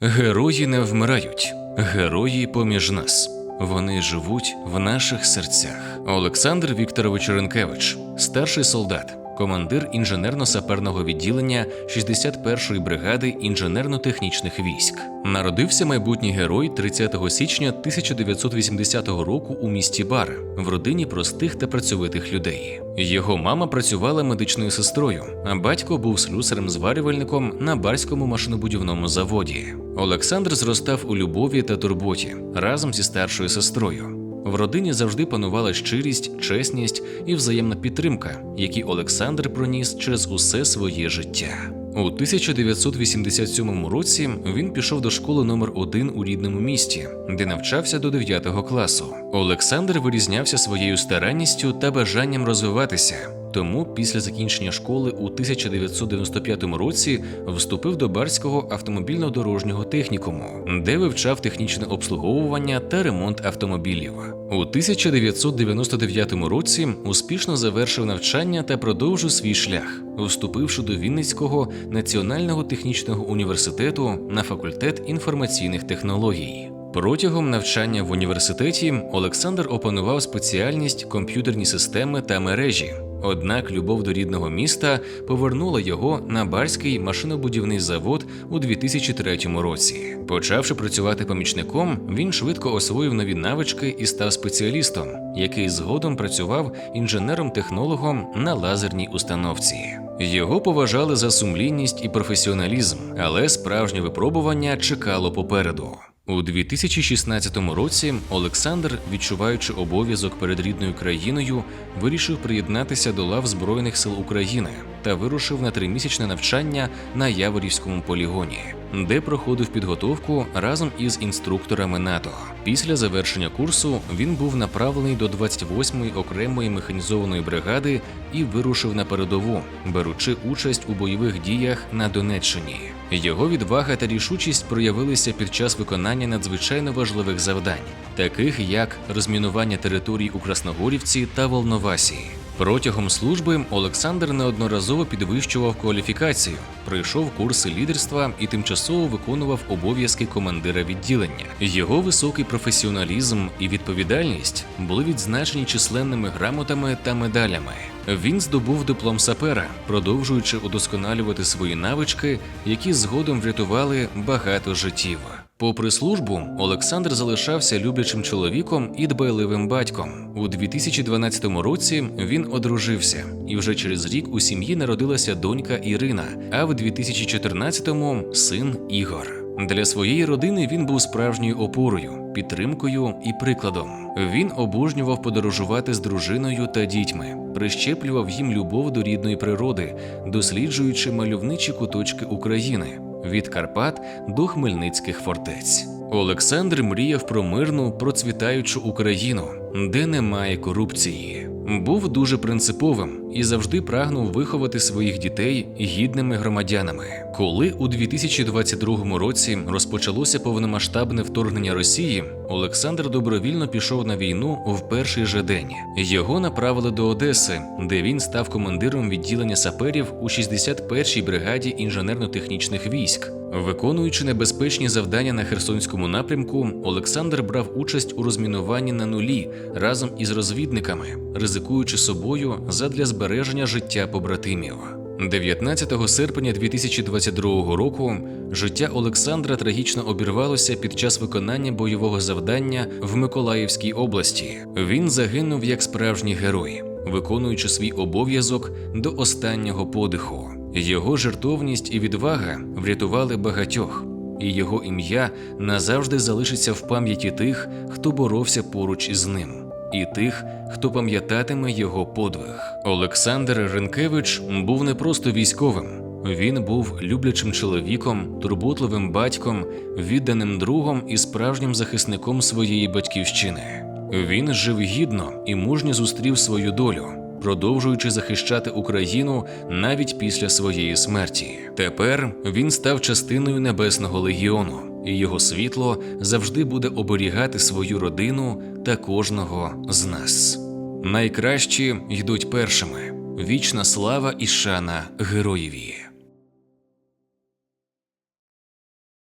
Герої не вмирають, герої поміж нас. Вони живуть в наших серцях. Олександр Вікторович Ренкевич, старший солдат, командир інженерно-саперного відділення 61-ї бригади інженерно-технічних військ. Народився майбутній герой 30 січня 1980 року у місті Бар в родині простих та працьовитих людей. Його мама працювала медичною сестрою, а батько був слюсарем-зварювальником на барському машинобудівному заводі. Олександр зростав у любові та турботі разом зі старшою сестрою. В родині завжди панувала щирість, чесність і взаємна підтримка, які Олександр проніс через усе своє життя. У 1987 році він пішов до школи номер 1 у рідному місті, де навчався до 9 класу. Олександр вирізнявся своєю старанністю та бажанням розвиватися. Тому після закінчення школи у 1995 році вступив до Барського автомобільно-дорожнього технікуму, де вивчав технічне обслуговування та ремонт автомобілів. У 1999 році успішно завершив навчання та продовжив свій шлях, вступивши до Вінницького національного технічного університету на факультет інформаційних технологій. Протягом навчання в університеті Олександр опанував спеціальність комп'ютерні системи та мережі. Однак любов до рідного міста повернула його на барський машинобудівний завод у 2003 році. Почавши працювати помічником, він швидко освоїв нові навички і став спеціалістом, який згодом працював інженером-технологом на лазерній установці. Його поважали за сумлінність і професіоналізм, але справжнє випробування чекало попереду. У 2016 році Олександр, відчуваючи обов'язок перед рідною країною, вирішив приєднатися до лав Збройних сил України та вирушив на тримісячне навчання на Яворівському полігоні, де проходив підготовку разом із інструкторами НАТО. Після завершення курсу він був направлений до 28-ї окремої механізованої бригади і вирушив на передову, беручи участь у бойових діях на Донеччині. Його відвага та рішучість проявилися під час виконання надзвичайно важливих завдань, таких як розмінування територій у Красногорівці та Волновасі. Протягом служби Олександр неодноразово підвищував кваліфікацію, пройшов курси лідерства і тимчасово виконував обов'язки командира відділення. Його високий професіоналізм і відповідальність були відзначені численними грамотами та медалями. Він здобув диплом сапера, продовжуючи удосконалювати свої навички, які згодом врятували багато життів. Попри службу, Олександр залишався люблячим чоловіком і дбайливим батьком. У 2012 році він одружився, і вже через рік у сім'ї народилася донька Ірина, а в 2014-му син Ігор. Для своєї родини він був справжньою опорою, підтримкою і прикладом. Він обожнював подорожувати з дружиною та дітьми, прищеплював їм любов до рідної природи, досліджуючи мальовничі куточки України від Карпат до Хмельницьких фортець. Олександр мріяв про мирну, процвітаючу Україну, де немає корупції. Був дуже принциповим і завжди прагнув виховати своїх дітей гідними громадянами. Коли у 2022 році розпочалося повномасштабне вторгнення Росії, Олександр добровільно пішов на війну в перший же день. Його направили до Одеси, де він став командиром відділення саперів у 61-й бригаді інженерно-технічних військ. Виконуючи небезпечні завдання на Херсонському напрямку, Олександр брав участь у розмінуванні на нулі разом із розвідниками, ризикуючи собою задля збереження життя побратимів. 19 серпня 2022 року життя Олександра трагічно обірвалося під час виконання бойового завдання в Миколаївській області. Він загинув як справжній герой, виконуючи свій обов'язок до останнього подиху. Його жертовність і відвага врятували багатьох, і його ім'я назавжди залишиться в пам'яті тих, хто боровся поруч із ним, і тих, хто пам'ятатиме його подвиг. Олександр Ренкевич був не просто військовим. Він був люблячим чоловіком, турботливим батьком, відданим другом і справжнім захисником своєї батьківщини. Він жив гідно і мужньо зустрів свою долю продовжуючи захищати Україну навіть після своєї смерті. Тепер він став частиною небесного легіону, і його світло завжди буде оберігати свою родину та кожного з нас. Найкращі йдуть першими. Вічна слава і шана героєві.